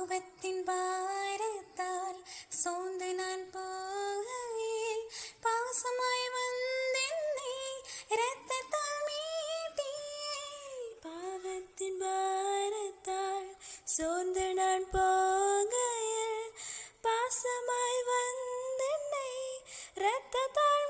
கோபத்தின் பாரத்தால் சோர்ந்து நான் போகையில் பாசமாய் வந்தென்னை இரத்தத்தால் மீட்டியே. பாவத்தின் பாரத்தால் சோர்ந்து நான் போகையில் பாசமாய் வந்தென்னை இரத்தத்தால்